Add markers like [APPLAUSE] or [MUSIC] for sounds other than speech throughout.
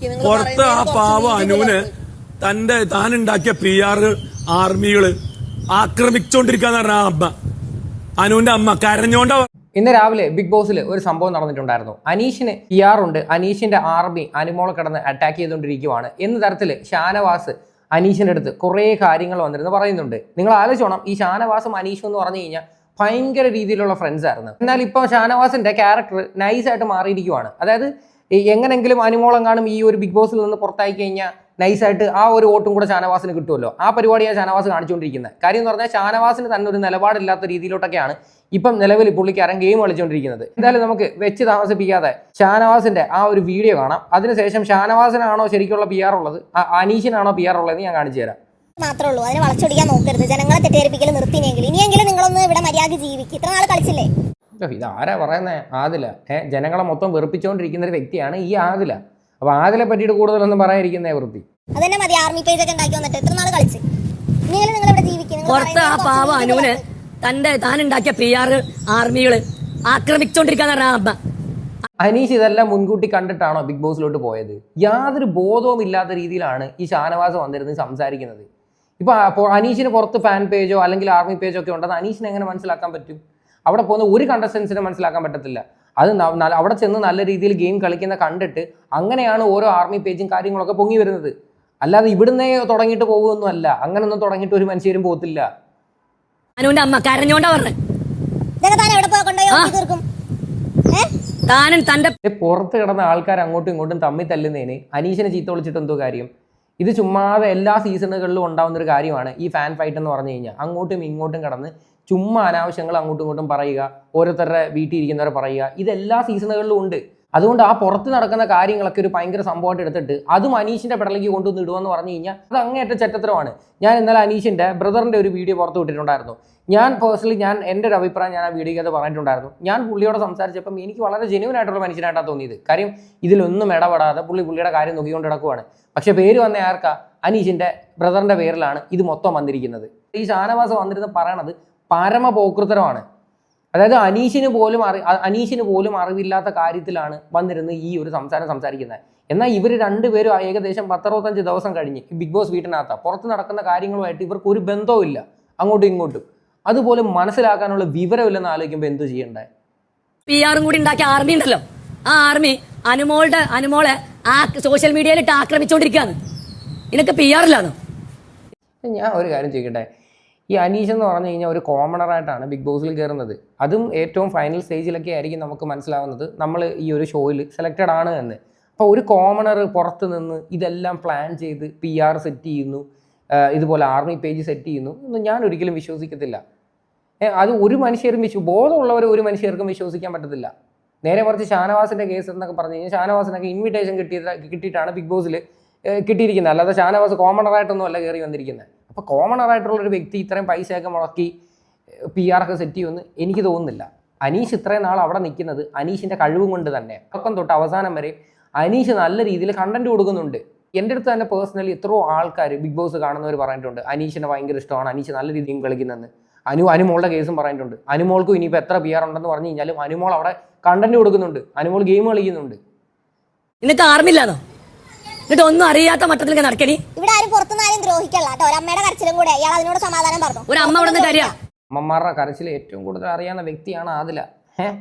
പുറത്ത് ആ പാവ അനുവിന് തന്റെ താൻ ഉണ്ടാക്കിയ പി ആർ ആർമികൾ ആക്രമിച്ചോണ്ടിരിക്കാന്ന് പറഞ്ഞ ആ അമ്മ. അനുവിന്റെ അമ്മ കരഞ്ഞോണ്ട ഇന്ന് രാവിലെ ബിഗ് ബോസിൽ ഒരു സംഭവം നടന്നിട്ടുണ്ടായിരുന്നു. അനീഷിന് പി ആർ ഉണ്ട് അനീഷിന്റെ ആർമി അനുമോളെ കടന്ന് അറ്റാക്ക് ചെയ്തുകൊണ്ടിരിക്കുവാണ് എന്ന തരത്തിൽ ഷാനവാസ് അനീഷിന്റെ അടുത്ത് കുറേ കാര്യങ്ങൾ വന്നിരുന്നു പറയുന്നുണ്ട്. നിങ്ങൾ ആലോചിച്ചോണം ഈ ഷാനവാസും അനീഷും എന്ന് പറഞ്ഞു കഴിഞ്ഞാൽ ഭയങ്കര രീതിയിലുള്ള ഫ്രണ്ട്സ് ആയിരുന്നു. എന്നാൽ ഇപ്പോൾ ഷാനവാസിന്റെ ക്യാരക്ടർ നൈസായിട്ട് മാറിയിരിക്കുവാണ്. അതായത് എങ്ങനെങ്കിലും അനുമോളം കാണും ഈ ഒരു ബിഗ് ബോസിൽ നിന്ന് പുറത്തായി കഴിഞ്ഞാൽ നൈസായിട്ട് ആ ഒരു വോട്ടും കൂടെ ഷാനവാസിന് കിട്ടുമല്ലോ. ആ പരിപാടിയാണ് ഷാനവാസ് കാണിച്ചുകൊണ്ടിരിക്കുന്നത്. കാര്യം എന്ന് പറഞ്ഞാൽ ഷാനവാസിന് തന്നെ ഒരു നിലപാടില്ലാത്ത രീതിയിലോട്ടൊക്കെയാണ് ഇപ്പം നിലവിൽ പുള്ളിക്കാരൻ ഗെയിം കളിച്ചുകൊണ്ടിരിക്കുന്നത്. എന്തായാലും നമുക്ക് വെച്ച് താമസിപ്പിക്കാതെ ഷാനവാസിന്റെ ആ ഒരു വീഡിയോ കാണാം. അതിനുശേഷം ഷാനവാസിനാണോ ശരിക്കുള്ള പി ആർ ഉള്ളത്? അനീഷിനാണോ പി ആർ ഉള്ളതെന്ന് ഞാൻ കാണിച്ചു തരാം. മാത്രമേ ഉള്ളൂ. അതിനെ വളച്ചൊടിക്കാൻ നോക്കരുത്. ജനങ്ങളെ തെറ്റേരിപ്പിക്കൽ നിർത്തിനെങ്കിൽ ഇനിയെങ്കിലും നിങ്ങളൊന്ന് ഇവിടെ മര്യാദ ജീവിക്കും. ഇത്ര നാൾ കളിച്ചില്ലേ? ഓ, ഇത് ആരാ പറയുന്നത് ആദില. ഏഹ് ജനങ്ങളെ മൊത്തം വെറുപ്പിച്ചുകൊണ്ടിരിക്കുന്ന ഒരു വ്യക്തിയാണ് ഈ ആദില. അപ്പൊ ആദിലെ പറ്റിയിട്ട് കൂടുതലൊന്നും പറയാതിരിക്കുന്നേ വൃത്തി. അതന്നെ മതി ആർമി പേജ് ഒക്കെ ഉണ്ടാക്കി വന്നിട്ട്. ഇത്ര നാൾ കളിച്ച്? ഇനിയെങ്കിലും നിങ്ങൾ ഇവിടെ ജീവിക്കും. നിങ്ങൾ പുറത്ത് ആ പാവ അനുവിന് തന്റെ താൻ ഉണ്ടാക്കിയ പി ആർ ആർമികൾ ആക്രമിച്ചോണ്ടിരിക്കാന്ന് പറഞ്ഞ ആ അമ്മ അനീഷ് ഇതെല്ലാം മുൻകൂട്ടി കണ്ടിട്ടാണോ ബിഗ് ബോസിലോട്ട് പോയത്? യാതൊരു ബോധവും ഇല്ലാത്ത രീതിയിലാണ് ഈ ഷാനവാസ് വന്നിരുന്ന് സംസാരിക്കുന്നത്. ഇപ്പൊ അനീഷിന് പുറത്ത് ഫാൻ പേജോ അല്ലെങ്കിൽ ആർമി പേജോ ഒക്കെ ഉണ്ടെന്ന് അനീഷിനെ എങ്ങനെ മനസ്സിലാക്കാൻ പറ്റും? അവിടെ പോകുന്ന ഒരു കണ്ടസ്റ്റൻസിനെ മനസ്സിലാക്കാൻ പറ്റത്തില്ല. അത് അവിടെ ചെന്ന് നല്ല രീതിയിൽ ഗെയിം കളിക്കുന്ന കണ്ടിട്ട് അങ്ങനെയാണ് ഓരോ ആർമി പേജും കാര്യങ്ങളൊക്കെ പൊങ്ങി വരുന്നത്. അല്ലാതെ ഇവിടുന്നേ തുടങ്ങിയിട്ട് പോകുമൊന്നും അല്ല അങ്ങനൊന്നും തുടങ്ങിയിട്ട് ഒരു മനുഷ്യരും പോകത്തില്ല. അനുവിന്റെ അമ്മ കരഞ്ഞോണ്ടാ പുറത്ത് കിടന്ന ആൾക്കാർ അങ്ങോട്ടും ഇങ്ങോട്ടും തമ്മിൽ തല്ലുന്നതിന് അനീഷിനെ ചീത്ത വിളിച്ചിട്ട് എന്തോ കാര്യം? ഇത് ചുമ്മാതെ എല്ലാ സീസണുകളിലും ഉണ്ടാവുന്ന ഒരു കാര്യമാണ് ഈ ഫാൻ ഫൈറ്റ് എന്ന് പറഞ്ഞു കഴിഞ്ഞാൽ. അങ്ങോട്ടും ഇങ്ങോട്ടും കിടന്ന് ചുമ്മാ അനാവശ്യങ്ങൾ അങ്ങോട്ടും ഇങ്ങോട്ടും പറയുക ഓരോരുത്തരുടെ വീട്ടിൽ ഇരിക്കുന്നവരെ പറയുക ഇതെല്ലാ സീസണുകളിലും ഉണ്ട്. അതുകൊണ്ട് ആ പുറത്ത് നടക്കുന്ന കാര്യങ്ങളൊക്കെ ഒരു ഭയങ്കര സംഭവമായിട്ട് എടുത്തിട്ട് അതും അനീഷിന്റെ പെടലേക്ക് കൊണ്ടുവന്ന് ഇടുവെന്ന് പറഞ്ഞു കഴിഞ്ഞാൽ അത് അങ്ങേയറ്റ ചറ്റത്തരമാണ്. ഞാൻ ഇന്നലെ അനീഷിന്റെ ബ്രദറിന്റെ ഒരു വീഡിയോ പുറത്ത് വിട്ടിട്ടുണ്ടായിരുന്നു. ഞാൻ പേഴ്സണലി ഞാൻ എന്റെ ഒരു അഭിപ്രായം ഞാൻ ആ വീഡിയോ വീഡിയോയ്ക്കകത്ത് പറഞ്ഞിട്ടുണ്ടായിരുന്നു. ഞാൻ പുള്ളിയോട് സംസാരിച്ചപ്പം എനിക്ക് വളരെ ജെന്യൂൻ ആയിട്ടുള്ള മനുഷ്യനായിട്ടാണ് തോന്നിയത്. കാര്യം ഇതിലൊന്നും ഇടപെടാതെ പുള്ളി പുള്ളിയുടെ കാര്യം നോക്കിക്കൊണ്ട് കിടക്കുവാണ് പക്ഷെ പേര് വന്ന ആർക്കാ? അനീഷിന്റെ ബ്രദറിന്റെ പേരിലാണ് ഇത് മൊത്തം വന്നിരിക്കുന്നത്. ഈ ഷാനവാസ് വന്നിരുന്ന് പറയണത് പരമ പോക്കൃത്തരമാണ് അതായത് അനീഷിന് പോലും അറി അനീഷിന് പോലും അറിവില്ലാത്ത കാര്യത്തിലാണ് വന്നിരുന്ന് ഈ ഒരു സംസാരം സംസാരിക്കുന്നത്. എന്നാൽ ഇവർ രണ്ടുപേരും ഏകദേശം പത്തറുപത്തഞ്ച് ദിവസം കഴിഞ്ഞ് ബിഗ് ബോസ് വീട്ടിനകത്ത്. പുറത്ത് നടക്കുന്ന കാര്യങ്ങളുമായിട്ട് ഇവർക്ക് ഒരു ബന്ധവും ഇല്ല. അങ്ങോട്ടും ഇങ്ങോട്ടും. അതുപോലെ മനസ്സിലാക്കാനുള്ള വിവരമില്ലെന്ന് ആലോചിക്കുമ്പോൾ എന്ത് ചെയ്യണ്ടേ? പി ആറും കൂടി ഉണ്ടാക്കിയ ആർമി ഉണ്ടല്ലോ. ആ ആർമി അനുമോളുടെ അനുമോളെ ആ സോഷ്യൽ മീഡിയയിലിട്ട് ആക്രമിച്ചോണ്ടിരിക്കുകയാണ് ഇതൊക്കെ പി ആറിലാണ് ഞാൻ ഒരു കാര്യം ചോദിക്കട്ടെ? ഈ അനീഷ് എന്ന് പറഞ്ഞു കഴിഞ്ഞാൽ ഒരു കോമണറായിട്ടാണ് ബിഗ് ബോസിൽ കയറുന്നത് അതും ഏറ്റവും ഫൈനൽ സ്റ്റേജിലൊക്കെ ആയിരിക്കും നമുക്ക് മനസ്സിലാവുന്നത്. നമ്മൾ ഈ ഒരു ഷോയിൽ സെലക്റ്റഡ് ആണ് എന്ന്. അപ്പോൾ ഒരു കോമണർ പുറത്ത് നിന്ന് ഇതെല്ലാം പ്ലാൻ ചെയ്ത് പി ആർ സെറ്റ് ചെയ്യുന്നു. ഇതുപോലെ ആർമി പേജ് സെറ്റ് ചെയ്യുന്നു. എന്ന് ഞാൻ ഒരിക്കലും വിശ്വസിക്കത്തില്ല. അത് ഒരു മനുഷ്യരും വിശ്വ ബോധമുള്ളവർ ഒരു മനുഷ്യർക്കും വിശ്വസിക്കാൻ പറ്റത്തില്ല. നേരെ മറിച്ച് ഷാനവാസിന്റെ കേസ് എന്നൊക്കെ പറഞ്ഞു കഴിഞ്ഞാൽ ഷാനവാസിനൊക്കെ ഇൻവിറ്റേഷൻ കിട്ടിയത് കിട്ടിയിട്ടാണ് ബിഗ് ബോസിൽ കിട്ടിയിരിക്കുന്നത്. അല്ലാതെ ഷാനവാസ് കോമണറായിട്ടൊന്നും അല്ല കയറി വന്നിരിക്കുന്നത്. അപ്പോൾ കോമണറായിട്ടുള്ള ഒരു വ്യക്തി ഇത്രയും പൈസയൊക്കെ മുടക്കി പി ആർ ഒക്കെ സെറ്റ് ചെയ്യുമെന്ന് എനിക്ക് തോന്നുന്നില്ല. അനീഷ് ഇത്രയും നാൾ അവിടെ നിൽക്കുന്നത് അനീഷിന്റെ കഴിവും കൊണ്ട് തന്നെ. തുടക്കം തൊട്ട് അവസാനം വരെ അനീഷ് നല്ല രീതിയിൽ കണ്ടന്റ് കൊടുക്കുന്നുണ്ട്. എന്റെ അടുത്ത് തന്നെ പേഴ്സണലി എത്രയോ ആൾക്കാർ ബിഗ് ബോസ് കാണുന്നവർ പറഞ്ഞിട്ടുണ്ട് അനീഷിനെ ഭയങ്കര ഇഷ്ടമാണ് അനീഷ് നല്ല രീതിയും കളിക്കുന്നതെന്ന് അനു അനുമോളുടെ കേസും പറഞ്ഞിട്ടുണ്ട്. അനുമോൾക്കും ഇനിയിപ്പോൾ എത്ര പി ആർ ഉണ്ടെന്ന് പറഞ്ഞു കഴിഞ്ഞാലും അനുമോൾ അവിടെ കണ്ടന്റ് കൊടുക്കുന്നുണ്ട്. അനുമോൾ ഗെയിം കളിക്കുന്നുണ്ട്. നിനക്ക് ആർമി ഇല്ലാന്നോ എന്നിട്ട് ഒന്നും അറിയാത്ത മട്ടത്തിൽ നടക്കണി ഇവിടെ ആരും പുറത്തുനിന്ന് ആരും ദ്രോഹിക്കല്ല കേട്ടോ. ഒരമ്മയുടെ കരച്ചിലും കൂടെ. അയാൾ അതിനോട് സമാധാനം പറഞ്ഞു. ഒരു അമ്മ അവിടെ നിന്ന് കരയാ അമ്മമാരുടെ കരച്ചിൽ ഏറ്റവും കൂടുതൽ അറിയാവുന്ന വ്യക്തിയാണ് ആദില. ഏഹ്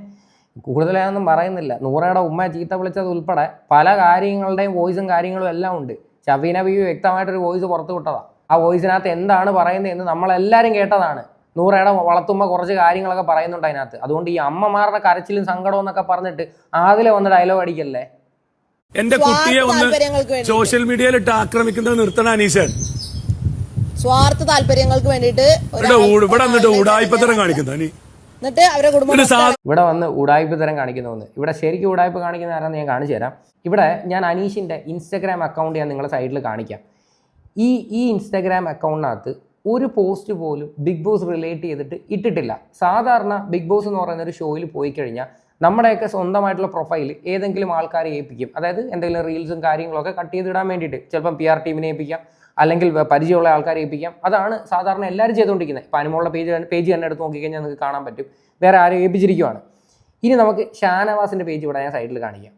കൂടുതലായൊന്നും പറയുന്നില്ല. നൂറയുടെ ഉമ്മ ചീത്ത വിളിച്ചത് ഉൾപ്പെടെ പല കാര്യങ്ങളുടെയും വോയിസും കാര്യങ്ങളും എല്ലാം ഉണ്ട്. ചവീന ബി വ്യക്തമായിട്ടൊരു വോയിസ് പുറത്തു വിട്ടതാണ് ആ വോയിസിനകത്ത് എന്താണ് പറയുന്നത് എന്ന് നമ്മളെല്ലാവരും കേട്ടതാണ്. നൂറയുടെ വളർത്തുമ്മ കുറച്ച് കാര്യങ്ങളൊക്കെ പറയുന്നുണ്ട് അതിനകത്ത്. അതുകൊണ്ട് ഈ അമ്മമാരുടെ കരച്ചിലും സങ്കടവും എന്നൊക്കെ പറഞ്ഞിട്ട് ആദില വന്ന് ഡയലോഗ് അടിക്കല്ലേ? എന്റെ കുട്ടിയെ ഒന്ന് സോഷ്യൽ മീഡിയയിൽ ഇട്ട് ആക്രമിക്കുന്നത് നിർത്തണ അനീഷൻ സ്വാർത്ഥ താല്പര്യങ്ങൾക്ക് വേണ്ടിയിട്ട് ഇവിടെ ഊ- ഇവിടെ വന്നിട്ട് ഉടായ്പത്തരം കാണിക്കുന്ന അനി എന്നിട്ട് അവരുടെ കുടുംബം ഇവിടെ വന്ന് ഉടായ്പ തരം കാണിക്കുന്നു ഇവിടെ ശരിക്കും ഉടായ്പ കാണിക്കുന്ന ആരാന്ന് ഞാൻ കാണിച്ചു തരാം. ഇവിടെ ഞാൻ അനീഷിന്റെ ഇൻസ്റ്റാഗ്രാം അക്കൗണ്ട് ഞാൻ നിങ്ങളെ സൈഡിൽ കാണിക്കാം. ഈ ഈ ഇൻസ്റ്റാഗ്രാം അക്കൗണ്ടിനകത്ത് ഒരു പോസ്റ്റ് പോലും ബിഗ് ബോസ് റിലേറ്റ് ചെയ്തിട്ട് ഇട്ടിട്ടില്ല. സാധാരണ ബിഗ് ബോസ് എന്ന് പറയുന്ന ഒരു ഷോയിൽ പോയി കഴിഞ്ഞാൽ നമ്മുടെയൊക്കെ സ്വന്തമായിട്ടുള്ള പ്രൊഫൈൽ ഏതെങ്കിലും ആൾക്കാരെ ഏൽപ്പിക്കും. അതായത് എന്തെങ്കിലും റീൽസും കാര്യങ്ങളൊക്കെ കട്ട് ചെയ്തിടാൻ വേണ്ടിയിട്ട് ചിലപ്പം പി ആർ ടീമിനെ ഏൽപ്പിക്കാം. അല്ലെങ്കിൽ പരിചയമുള്ള ആൾക്കാരെ ഏൽപ്പിക്കാം. അതാണ് സാധാരണ എല്ലാവരും ചെയ്തുകൊണ്ടിരിക്കുന്നത്. ഇപ്പം അനുമുള്ള പേജ് പേജ് തന്നെ എടുത്ത് നോക്കിക്കഴിഞ്ഞാൽ നിങ്ങൾക്ക് കാണാൻ പറ്റും. വേറെ ആരും ഏൽപ്പിച്ചിരിക്കുവാണ്. ഇനി നമുക്ക് ഷാനവാസിന്റെ പേജ് ഇവിടെ ഞാൻ സൈഡിൽ കാണിക്കാം.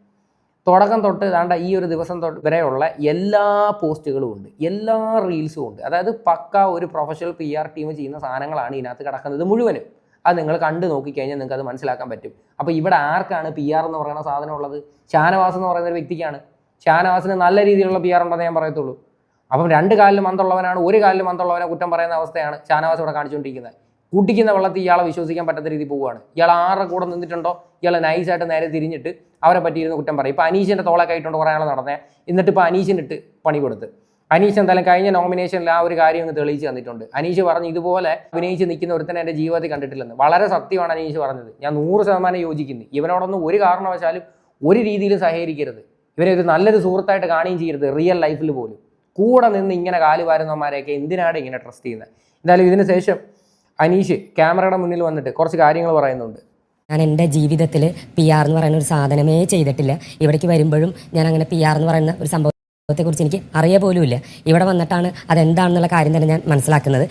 തുടക്കം തൊട്ട് താണ്ട ഈ ഒരു ദിവസം തൊട്ട് വരെയുള്ള എല്ലാ പോസ്റ്റുകളും ഉണ്ട്. എല്ലാ റീൽസും ഉണ്ട്. അതായത് പക്ക ഒരു പ്രൊഫഷണൽ പി ആർ ടീം ചെയ്യുന്ന സാധനങ്ങളാണ് ഇതിനകത്ത് കിടക്കുന്നത് മുഴുവനും. അത് നിങ്ങൾ കണ്ടു നോക്കിക്കഴിഞ്ഞാൽ നിങ്ങൾക്ക് അത് മനസ്സിലാക്കാൻ പറ്റും. അപ്പോൾ ഇവിടെ ആർക്കാണ് പി ആർ എന്ന് പറയുന്ന സാധനം ഉള്ളത്? ഷാനവാസ് എന്ന് പറയുന്ന ഒരു വ്യക്തിക്കാണ്. ഷാനവാസിന് നല്ല രീതിയിലുള്ള പി ആർ ഉണ്ടെന്ന് ഞാൻ പറയത്തുള്ളൂ. അപ്പം രണ്ട് കാലിലും മന്തുള്ളവനാണ് ഒരു കാലിലും മന്തുള്ളവനെ കുറ്റം പറയുന്ന അവസ്ഥയാണ് ഷാനവാസ് ഇവിടെ കാണിച്ചുകൊണ്ടിരിക്കുന്നത്. കുട്ടിക്കുന്ന വെള്ളത്തിൽ ഇയാളെ വിശ്വസിക്കാൻ പറ്റാത്ത രീതി പോവുകയാണ്. ഇയാൾ ആരുടെ കൂടെ നിന്നിട്ടുണ്ടോ? ഇയാൾ നൈസായിട്ട് നേരെ തിരിഞ്ഞിട്ട് അവരെ പറ്റിയിരുന്ന് കുറ്റം പറയും. ഇപ്പം അനീഷിന്റെ തോളൊക്കെ ആയിട്ടുണ്ട് കുറേ ആൾ നടന്നേ. എന്നിട്ട് ഇപ്പോൾ അനീഷിനിട്ട് പണി കൊടുത്ത് അനീഷ് എന്തായാലും കഴിഞ്ഞ നോമിനേഷനിൽ ആ ഒരു കാര്യം അങ്ങ് തെളിയിച്ച് തന്നിട്ടുണ്ട്. അനീഷ് പറഞ്ഞു ഇതുപോലെ അഭിനയിച്ച് നിൽക്കുന്ന ഒരുത്തനെ എന്റെ ജീവിതത്തിൽ കണ്ടിട്ടില്ലെന്ന്. വളരെ സത്യമാണ് അനീഷ് പറഞ്ഞത്. ഞാൻ നൂറ് ശതമാനം യോജിക്കുന്നു. ഇവനോടൊന്നും ഒരു കാരണവശാലും ഒരു രീതിയിലും സഹകരിക്കരുത്. ഇവരെ ഒരു നല്ലൊരു സുഹൃത്തായിട്ട് കാണുകയും ചെയ്യരുത് റിയൽ ലൈഫിൽ പോലും. കൂടെ നിന്ന് ഇങ്ങനെ കാൽ വാരുന്നവന്മാരെയൊക്കെ എന്തിനാണ് ഇങ്ങനെ ട്രസ്റ്റ് ചെയ്യുന്നത് എന്തായാലും ഇതിന് ശേഷം അനീഷ് ക്യാമറയുടെ മുന്നിൽ വന്നിട്ട് കുറച്ച് കാര്യങ്ങൾ പറയുന്നുണ്ട്. ഞാൻ എന്റെ ജീവിതത്തിൽ പി ആർ എന്ന് പറയുന്ന ഒരു സാധനമേ ചെയ്തിട്ടില്ല. ഇവിടേക്ക് വരുമ്പോഴും ഞാൻ അങ്ങനെ പി ആർ എന്ന് പറയുന്ന ഒരു സംഭവത്തെക്കുറിച്ച് എനിക്ക് അറിയ പോലുമില്ല ഇവിടെ വന്നിട്ടാണ് അതെന്താണെന്നുള്ള കാര്യം തന്നെ ഞാൻ മനസ്സിലാക്കുന്നത്.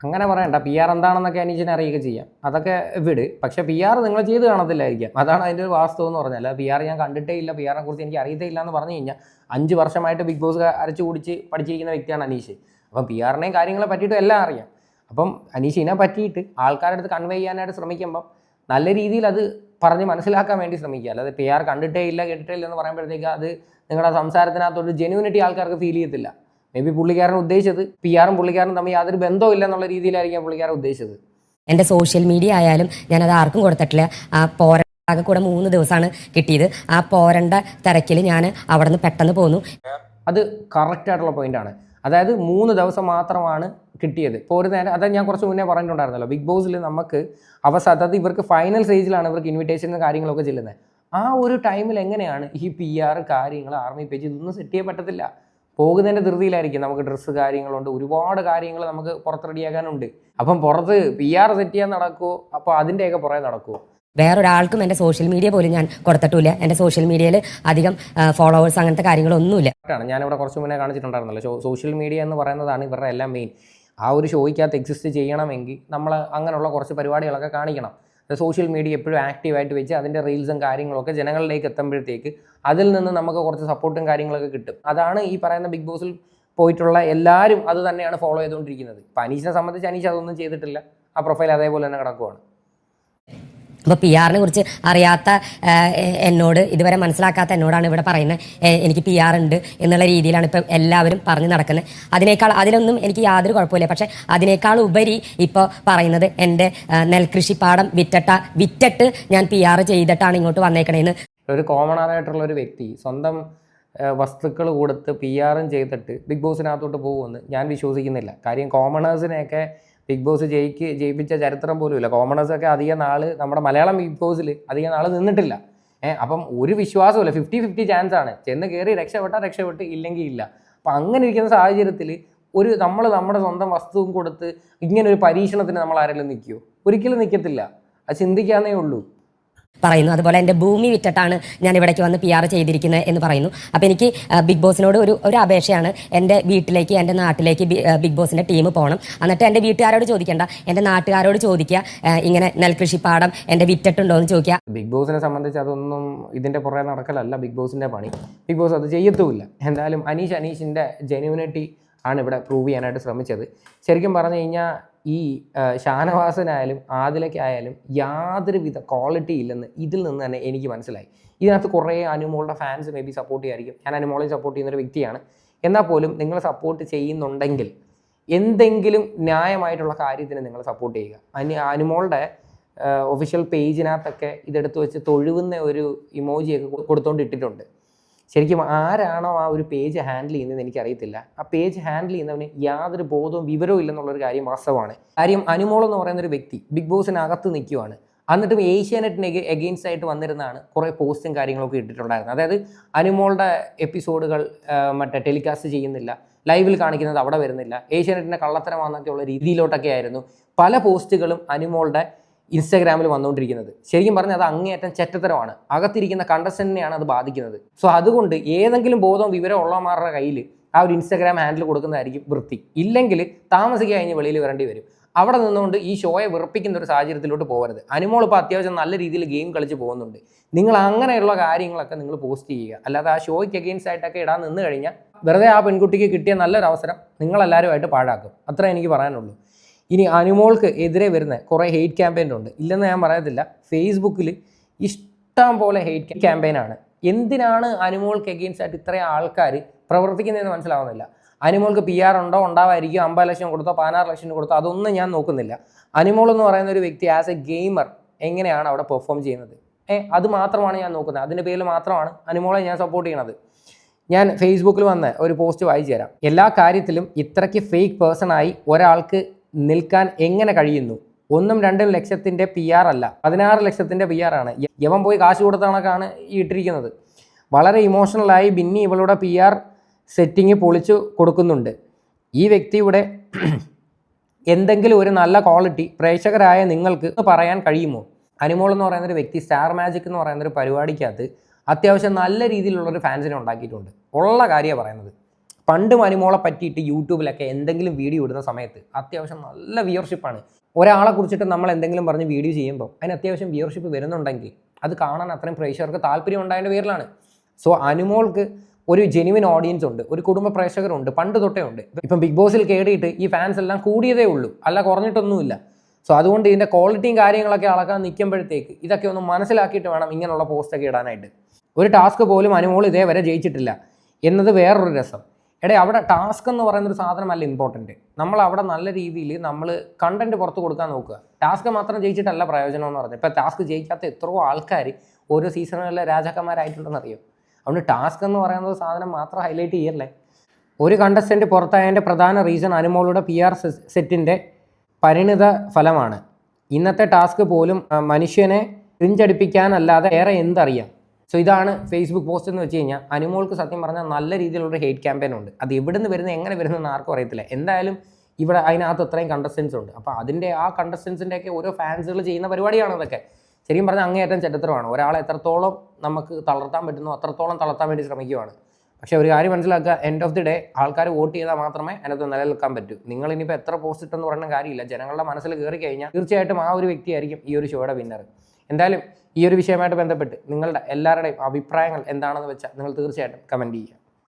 അങ്ങനെ പറയണ്ട. പി ആർ എന്താണെന്നൊക്കെ അനീഷിനെ അറിയുക ചെയ്യാം. അതൊക്കെ വിട്. പക്ഷേ പി ആർ നിങ്ങൾ ചെയ്ത് കാണത്തില്ലായിരിക്കാം. അതാണ് അതിന്റെ ഒരു വാസ്തവം എന്ന് പറഞ്ഞാൽ. പി ആർ ഞാൻ കണ്ടിട്ടേ ഇല്ല. പി ആറിനെ കുറിച്ച് എനിക്ക് അറിയത്തേ ഇല്ല എന്ന് പറഞ്ഞു കഴിഞ്ഞാൽ അഞ്ച് വർഷമായിട്ട് ബിഗ് ബോസ് അരച്ചു കുടിച്ച് പഠിച്ചിരിക്കുന്ന വ്യക്തിയാണ് അനീഷ്. അപ്പം പി ആറിനെയും കാര്യങ്ങളെ പറ്റിയിട്ടും എല്ലാം അറിയാം. അപ്പം അനീഷിനെ പറ്റിയിട്ട് ആൾക്കാരുടെ അടുത്ത് കൺവേ ചെയ്യാനായിട്ട് ശ്രമിക്കുമ്പം നല്ല രീതിയിൽ അത് പറഞ്ഞ് മനസ്സിലാക്കാൻ വേണ്ടി ശ്രമിക്കുക. അല്ലാതെ പി ആർ കണ്ടിട്ടേ ഇല്ല കേട്ടിട്ടേ ഇല്ല എന്ന് പറയുമ്പോഴത്തേക്ക് അത് നിങ്ങളുടെ സംസാരത്തിനകത്തൊരു ജെനുവിനിറ്റി ആൾക്കാർക്ക് ഫീൽ ചെയ്യത്തില്ല. മേ ബി പുള്ളിക്കാരൻ ഉദ്ദേശിച്ചത് പി ആറും പുള്ളിക്കാരനും തമ്മിൽ യാതൊരു ബന്ധവും ഇല്ല എന്നുള്ള രീതിയിലായിരിക്കാം പുള്ളിക്കാരൻ ഉദ്ദേശിച്ചത്. എന്റെ സോഷ്യൽ മീഡിയ ആയാലും ഞാനത് ആർക്കും കൊടുത്തിട്ടില്ല. ആ പോര ആകെ കൂടെ മൂന്ന് ദിവസമാണ് കിട്ടിയത്. ആ പോരണ്ട തിരക്കിൽ ഞാൻ അവിടെ നിന്ന് പെട്ടെന്ന് പോന്നു. അത് കറക്റ്റ് ആയിട്ടുള്ള പോയിന്റാണ് അതായത് മൂന്ന് ദിവസം മാത്രമാണ് കിട്ടിയത്. ഇപ്പോൾ ഒരു നേരം അതായത് ഞാൻ കുറച്ച് മുന്നേ പറഞ്ഞിട്ടുണ്ടായിരുന്നല്ലോ ബിഗ് ബോസിൽ നമുക്ക് അവസാനം അതായത് ഇവർക്ക് ഫൈനൽ സ്റ്റേജിലാണ് ഇവർക്ക് ഇൻവിറ്റേഷനും കാര്യങ്ങളൊക്കെ ചെല്ലുന്നത് ആ ഒരു ടൈമിൽ എങ്ങനെയാണ് ഈ പി ആർ കാര്യങ്ങൾ ആർമി പേജ് ഇതൊന്നും സെറ്റ് ചെയ്യാൻ പറ്റത്തില്ല. പോകുന്നതിന്റെ ധൃതിയിലായിരിക്കും നമുക്ക് ഡ്രസ്സ് കാര്യങ്ങളുണ്ട് ഒരുപാട് കാര്യങ്ങൾ നമുക്ക് പുറത്ത് റെഡിയാക്കാനുണ്ട് അപ്പം പുറത്ത് പി ആർ സെറ്റ് ചെയ്യാൻ നടക്കുമോ അപ്പോൾ അതിന്റെയൊക്കെ പുറകെ നടക്കുമോ വേറൊരാൾക്കും എന്റെ സോഷ്യൽ മീഡിയ പോലും ഞാൻ കൊടുത്തിട്ടില്ല. എന്റെ സോഷ്യൽ മീഡിയയിൽ അധികം ഫോളോവേഴ്സ് അങ്ങനത്തെ കാര്യങ്ങളൊന്നുമില്ല. ഞാനിവിടെ കുറച്ച് മുന്നേ കാണിച്ചിട്ടുണ്ടായിരുന്നല്ലോ. സോഷ്യൽ മീഡിയ എന്ന് പറയുന്നതാണ് ഇവരുടെ എല്ലാം മെയിൻ ആ ഒരു ഷോയ്ക്കകത്ത് എക്സിസ്റ്റ് ചെയ്യണമെങ്കിൽ നമ്മൾ അങ്ങനെയുള്ള കുറച്ച് പരിപാടികളൊക്കെ കാണിക്കണം. സോഷ്യൽ മീഡിയ എപ്പോഴും ആക്റ്റീവായിട്ട് വെച്ച് അതിന്റെ റീൽസും കാര്യങ്ങളൊക്കെ ജനങ്ങളിലേക്ക് എത്തുമ്പോഴത്തേക്ക് അതിൽ നിന്ന് നമുക്ക് കുറച്ച് സപ്പോർട്ടും കാര്യങ്ങളൊക്കെ കിട്ടും. അതാണ് ഈ പറയുന്ന ബിഗ് ബോസിൽ പോയിട്ടുള്ള എല്ലാവരും അത് തന്നെയാണ് ഫോളോ ചെയ്തുകൊണ്ടിരിക്കുന്നത്. ഇപ്പം അനീഷിനെ സംബന്ധിച്ച് അനീഷ് അതൊന്നും ചെയ്തിട്ടില്ല. ആ പ്രൊഫൈൽ അതേപോലെ തന്നെ കിടക്കുവാണ്. അപ്പോൾ പി ആറിനെ കുറിച്ച് അറിയാത്ത എന്നോട് ഇതുവരെ മനസ്സിലാക്കാത്ത എന്നോടാണ് ഇവിടെ പറയുന്നത്. എനിക്ക് പി ആർ ഉണ്ട് എന്നുള്ള രീതിയിലാണ് ഇപ്പം എല്ലാവരും പറഞ്ഞു നടക്കുന്നത്. അതിനേക്കാൾ അതിലൊന്നും എനിക്ക് യാതൊരു കുഴപ്പമില്ല. പക്ഷേ അതിനേക്കാൾ ഉപരി ഇപ്പോൾ പറയുന്നത് എന്റെ നെൽകൃഷിപ്പാടം വിറ്റട്ട വിറ്റിട്ട് ഞാൻ പി ആർ ചെയ്തിട്ടാണ് ഇങ്ങോട്ട് വന്നേക്കണേന്ന്. ഒരു കോമൺ ആയിട്ടുള്ള ഒരു വ്യക്തി സ്വന്തം വസ്തുക്കൾ കൊടുത്ത് പി ആറും ചെയ്തിട്ട് ബിഗ് ബോസിനകത്തോട്ട് പോകുമെന്ന് ഞാൻ വിശ്വസിക്കുന്നില്ല. കാര്യം കോമണേഴ്സിനെയൊക്കെ ബിഗ് ബോസ് ജയിക്ക് ജയിപ്പിച്ച ചരിത്രം പോലും ഇല്ല കോമണേഴ്സൊക്കെ അധികം നാൾ നമ്മുടെ മലയാളം ബിഗ് ബോസിൽ അധികം നാൾ നിന്നിട്ടില്ല. ഏഹ് അപ്പം ഒരു വിശ്വാസമില്ല ഫിഫ്റ്റി ഫിഫ്റ്റി ചാൻസ് ആണ്. ചെന്ന് കയറി രക്ഷപ്പെട്ടാൽ രക്ഷപ്പെട്ട് ഇല്ലെങ്കിൽ ഇല്ല. അപ്പം അങ്ങനെ ഇരിക്കുന്ന സാഹചര്യത്തിൽ ഒരു നമ്മൾ നമ്മുടെ സ്വന്തം വസ്തുവും കൊടുത്ത് ഇങ്ങനെ ഒരു പരീക്ഷണത്തിന് നമ്മൾ ആരെങ്കിലും നിൽക്കുമോ ഒരിക്കലും നിൽക്കത്തില്ല. അത് ചിന്തിക്കാന്നേ ഉള്ളൂ. പറയുന്നു. അതുപോലെ എന്റെ ഭൂമി വിറ്റിട്ടാണ് ഞാൻ ഇവിടേക്ക് വന്ന് പി ആർ ചെയ്തിരിക്കുന്നത് എന്ന് പറയുന്നു. അപ്പോൾ എനിക്ക് ബിഗ് ബോസിനോട് ഒരു ഒരു അപേക്ഷയാണ് എന്റെ വീട്ടിലേക്ക് എന്റെ നാട്ടിലേക്ക് ബിഗ് ബോസിന്റെ ടീം പോകണം. എന്നിട്ട് എന്റെ വീട്ടുകാരോട് ചോദിക്കേണ്ട. എന്റെ നാട്ടുകാരോട് ചോദിക്കുക ഇങ്ങനെ നെൽകൃഷിപ്പാടം എന്റെ വിറ്റിട്ടുണ്ടോ എന്ന് ചോദിക്കുക. ബിഗ് ബോസിനെ സംബന്ധിച്ച് അതൊന്നും ഇതിന്റെ പുറകെ നടക്കലല്ല ബിഗ് ബോസിന്റെ പണി. ബിഗ് ബോസ് അത് ചെയ്യത്തുമില്ല. എന്തായാലും അനീഷ് അനീഷിന്റെ ജെന്യൂനിറ്റി ആണ് ഇവിടെ പ്രൂവ് ചെയ്യാനായിട്ട് ശ്രമിച്ചത്. ശരിക്കും പറഞ്ഞു കഴിഞ്ഞാൽ ഈ ഷാനവാസനായാലും ആദിലയ്ക്കായാലും യാതൊരുവിധ ക്വാളിറ്റി ഇല്ലെന്ന് ഇതിൽ നിന്ന് തന്നെ എനിക്ക് മനസ്സിലായി. ഇതിനകത്ത് കുറേ അനുമോളുടെ ഫാൻസ് മേ ബി സപ്പോർട്ട് ചെയ്യായിരിക്കും. ഞാൻ അനുമോളെ സപ്പോർട്ട് ചെയ്യുന്നൊരു വ്യക്തിയാണ്. എന്നാൽ പോലും നിങ്ങൾ സപ്പോർട്ട് ചെയ്യുന്നുണ്ടെങ്കിൽ എന്തെങ്കിലും ന്യായമായിട്ടുള്ള കാര്യത്തിന് നിങ്ങൾ സപ്പോർട്ട് ചെയ്യുക. അനു അനുമോളുടെ ഒഫീഷ്യൽ പേജിനകത്തൊക്കെ ഇതെടുത്ത് വെച്ച് തൊഴുവുന്ന ഒരു ഇമോജിയൊക്കെ കൊടുത്തോണ്ടിട്ടിട്ടുണ്ട്. ഇട്ടിട്ടുണ്ട് ശരിക്കും ആരാണോ ആ ഒരു പേജ് ഹാൻഡിൽ ചെയ്യുന്നതെന്ന് എനിക്കറിയത്തില്ല. ആ പേജ് ഹാൻഡിൽ ചെയ്യുന്നവന് യാതൊരു ബോധവും വിവരവും ഇല്ലെന്നുള്ളൊരു കാര്യം വാസ്തവമാണ്. കാര്യം അനുമോൾ എന്ന് പറയുന്ന ഒരു വ്യക്തി ബിഗ് ബോസിനകത്ത് നിൽക്കുവാണ് എന്നിട്ടും ഏഷ്യാനെറ്റിന് എഗെയിൻസ്റ്റ് ആയിട്ട് വന്നിരുന്നാണ് കുറേ പോസ്റ്റും കാര്യങ്ങളൊക്കെ ഇട്ടിട്ടുണ്ടായിരുന്നത്. അതായത് അനുമോളുടെ എപ്പിസോഡുകൾ മറ്റേ ടെലികാസ്റ്റ് ചെയ്യുന്നില്ല. ലൈവിൽ കാണിക്കുന്നത് അവിടെ വരുന്നില്ല. ഏഷ്യാനെറ്റിന്റെ കള്ളത്തരമാണെന്നൊക്കെയുള്ള രീതിയിലോട്ടൊക്കെ ആയിരുന്നു. പല പോസ്റ്റുകളും അനുമോളുടെ ഇൻസ്റ്റാഗ്രാമിൽ വന്നുകൊണ്ടിരിക്കുന്നത്. ശരിക്കും പറഞ്ഞാൽ അത് അങ്ങേയറ്റം ചെറ്റത്തരമാണ്. അകത്തിരിക്കുന്ന കണ്ടസ്റ്റന്റിനെയാണ് അത് ബാധിക്കുന്നത്. സോ അതുകൊണ്ട് ഏതെങ്കിലും ബോധം വിവരം ഉള്ളമാരുടെ കയ്യിൽ ആ ഒരു ഇൻസ്റ്റാഗ്രാം ഹാൻഡിൽ കൊടുക്കുന്നതായിരിക്കും വൃത്തി. ഇല്ലെങ്കിൽ താമസിക്കുക കഴിഞ്ഞ് വെളിയിൽ വരേണ്ടി വരും. അവിടെ നിന്നുകൊണ്ട് ഈ ഷോയെ വിറപ്പിക്കുന്ന ഒരു സാഹചര്യത്തിലോട്ട് പോകരുത്. അനുമോൾ ഇപ്പോൾ അത്യാവശ്യം നല്ല രീതിയിൽ ഗെയിം കളിച്ച് പോകുന്നുണ്ട്. നിങ്ങൾ അങ്ങനെയുള്ള കാര്യങ്ങളൊക്കെ നിങ്ങൾ പോസ്റ്റ് ചെയ്യുക. അല്ലാതെ ആ ഷോയ്ക്ക് അഗെയിൻസ്റ്റ് ആയിട്ടൊക്കെ ഇടാൻ നിന്ന് കഴിഞ്ഞാൽ വെറുതെ ആ പെൺകുട്ടിക്ക് കിട്ടിയ നല്ലൊരു അവസരം നിങ്ങളെല്ലാവരുമായിട്ട് പാഴാക്കും. അത്ര എനിക്ക് പറയാനുള്ളൂ. ഇനി അനുമോൾക്ക് എതിരെ വരുന്ന കുറേ ഹെയ്റ്റ് ക്യാമ്പയിൻ ഉണ്ട്. ഇല്ലെന്ന് ഞാൻ പറയത്തില്ല. ഫേസ്ബുക്കിൽ ഇഷ്ടം പോലെ ഹെയ്റ്റ് ക്യാമ്പയിനാണ് എന്തിനാണ് അനുമോൾക്ക് എഗെയിൻസ്റ്റ് ആയിട്ട് ഇത്രയും ആൾക്കാർ പ്രവർത്തിക്കുന്നതെന്ന് മനസ്സിലാവുന്നില്ല. അനുമോൾക്ക് പി ആർ ഉണ്ടോ? ഉണ്ടാവായിരിക്കും അമ്പത് ലക്ഷം കൊടുത്തോ? പതിനാറ് ലക്ഷം കൊടുത്തോ? അതൊന്നും ഞാൻ നോക്കുന്നില്ല. അനുമോൾ എന്ന് പറയുന്ന ഒരു വ്യക്തി ആസ് എ ഗെയിമർ എങ്ങനെയാണ് അവിടെ പെർഫോം ചെയ്യുന്നത്? ഏ അത് മാത്രമാണ് ഞാൻ നോക്കുന്നത്. അതിന്റെ പേരിൽ മാത്രമാണ് അനുമോളെ ഞാൻ സപ്പോർട്ട് ചെയ്യണത്. ഞാൻ ഫേസ്ബുക്കിൽ വന്ന് ഒരു പോസ്റ്റ് വായിച്ചു തരാം എല്ലാ കാര്യത്തിലും ഇത്രയ്ക്ക് ഫേക്ക് പേഴ്സണായി ഒരാൾക്ക് നിൽക്കാൻ എങ്ങനെ കഴിയുന്നു? ഒന്നും രണ്ടും ലക്ഷത്തിന്റെ പി ആർ അല്ല. പതിനാറ് ലക്ഷത്തിന്റെ പി ആർ ആണ്. യവൻ പോയി കാശ് കൊടുത്ത കണക്കാണ് ഈ ഇട്ടിരിക്കുന്നത്. വളരെ ഇമോഷണലായി ബിന്നി ഇവളുടെ പി ആർ സെറ്റിങ് പൊളിച്ചു കൊടുക്കുന്നുണ്ട്. ഈ വ്യക്തിയുടെ [CLEARS THROAT] എന്തെങ്കിലും ഒരു നല്ല ക്വാളിറ്റി പ്രേക്ഷകരായ നിങ്ങൾക്ക് പറയാൻ കഴിയുമോ? അനിമോൾ എന്ന് പറയുന്ന ഒരു വ്യക്തി സ്റ്റാർ മാജിക് എന്ന് പറയുന്ന ഒരു പരിപാടിക്കകത്ത് അത്യാവശ്യം നല്ല രീതിയിലുള്ളൊരു ഫാൻസിനെ ഉണ്ടാക്കിയിട്ടുണ്ട്. ഉള്ള കാര്യമാണ് പറയുന്നത്. പണ്ടും മരുമോളെ പറ്റിയിട്ട് യൂട്യൂബിലൊക്കെ എന്തെങ്കിലും വീഡിയോ ഇടുന്ന സമയത്ത് അത്യാവശ്യം നല്ല വ്യൂവർഷിപ്പാണ് ഒരാളെ കുറിച്ചിട്ട് നമ്മൾ എന്തെങ്കിലും പറഞ്ഞ് വീഡിയോ ചെയ്യുമ്പോൾ അതിന് അത്യാവശ്യം വ്യൂവർഷിപ്പ് വരുന്നുണ്ടെങ്കിൽ അത് കാണാൻ അത്രയും പ്രേക്ഷകർക്ക് താല്പര്യം ഉണ്ടായതിന്റെ പേരിലാണ്. സോ അനുമോൾക്ക് ഒരു ജെനുവിൻ ഓഡിയൻസ് ഉണ്ട് ഒരു കുടുംബ പ്രേക്ഷകരുണ്ട് പണ്ട് തൊട്ടേ ഉണ്ട്. ഇപ്പം ബിഗ് ബോസിൽ കയറിയിട്ട് ഈ ഫാൻസ് എല്ലാം കൂടിയതേ ഉള്ളൂ അല്ല കുറഞ്ഞിട്ടൊന്നുമില്ല. സോ അതുകൊണ്ട് ഇതിന്റെ ക്വാളിറ്റിയും കാര്യങ്ങളൊക്കെ അളക്കാൻ നിൽക്കുമ്പോഴത്തേക്ക് ഇതൊക്കെ ഒന്ന് മനസ്സിലാക്കിയിട്ട് വേണം ഇങ്ങനെയുള്ള പോസ്റ്റൊക്കെ ഇടാനായിട്ട്. ഒരു ടാസ്ക് പോലും അനുമോൾ ഇതേവരെ ജയിച്ചിട്ടില്ല. എന്നത് വേറൊരു രസം. എടേ അവിടെ ടാസ്ക് എന്ന് പറയുന്ന ഒരു സാധനമല്ല ഇമ്പോർട്ടന്റ് നമ്മൾ അവിടെ നല്ല രീതിയിൽ നമ്മൾ കണ്ടന്റ് പുറത്ത് കൊടുക്കാൻ നോക്കുക. ടാസ്ക് മാത്രം ജയിച്ചിട്ടല്ല പ്രയോജനം എന്ന് പറഞ്ഞത്. ഇപ്പം ടാസ്ക് ജയിക്കാത്ത എത്രയോ ആൾക്കാർ ഓരോ സീസണുകളിലെ രാജാക്കന്മാരായിട്ടുണ്ടെന്ന് അറിയോ അതുകൊണ്ട് ടാസ്ക് എന്ന് പറയുന്ന സാധനം മാത്രം ഹൈലൈറ്റ് ചെയ്യല്ലേ? ഒരു കണ്ടസ്റ്റന്റ് പുറത്തായതിന്റെ പ്രധാന റീസൺ അനുമോളുടെ പി ആർ സെറ്റിന്റെ പരിണിത ഫലമാണ്. ഇന്നത്തെ ടാസ്ക് പോലും മനുഷ്യനെ പിഞ്ചടിപ്പിക്കാനല്ലാതെ വേറെ എന്തറിയാം? സോ ഇതാണ് ഫേസ്ബുക്ക് പോസ്റ്റ് എന്ന് വെച്ച് കഴിഞ്ഞാൽ അനുമോൾക്ക് സത്യം പറഞ്ഞാൽ നല്ല രീതിയിലുള്ള ഹേറ്റ് ക്യാമ്പയിൻ ഉണ്ട്. അത് എവിടെ നിന്ന് വരുന്നത് എങ്ങനെ വരുന്നതെന്ന് ആർക്കും അറിയത്തില്ല. എന്തായാലും ഇവിടെ അതിനകത്ത് അത്രയും കണ്ടസ്റ്റൻസ് ഉണ്ട്. അപ്പോൾ അതിന്റെ ആ കണ്ടസ്റ്റൻസിന്റെയൊക്കെ ഓരോ ഫാൻസുകൾ ചെയ്യുന്ന പരിപാടിയാണ് അതൊക്കെ. ശരിക്കും പറഞ്ഞാൽ അങ്ങേയറ്റം ചരിത്രമാണ്. ഒരാളെ എത്രത്തോളം നമുക്ക് തളർത്താൻ പറ്റുന്നു അത്രത്തോളം തളർത്താൻ വേണ്ടി ശ്രമിക്കുകയാണ് പക്ഷേ ഒരു കാര്യം മനസ്സിലാക്കുക എൻഡ് ഓഫ് ദി ഡേ ആൾക്കാർ വോട്ട് ചെയ്താൽ മാത്രമേ അതിനകത്ത് നിലനിൽക്കാൻ പറ്റൂ. നിങ്ങൾ ഇനിയിപ്പോൾ എത്ര പോസ്റ്റ് ഇട്ടെന്ന് പറയുന്ന കാര്യമില്ല. ജനങ്ങളുടെ മനസ്സിൽ കയറി കഴിഞ്ഞാൽ തീർച്ചയായിട്ടും ആ ഒരു വ്യക്തിയായിരിക്കും ഈ ഒരു ഷോയുടെ വിന്നർ എന്തായാലും ഈ ഒരു വിഷയമായിട്ട് ബന്ധപ്പെട്ട് നിങ്ങളുടെ എല്ലാവരുടെയും അഭിപ്രായങ്ങൾ എന്താണെന്ന് വെച്ചാൽ നിങ്ങൾ തീർച്ചയായിട്ടും കമന്റ് ചെയ്യുക.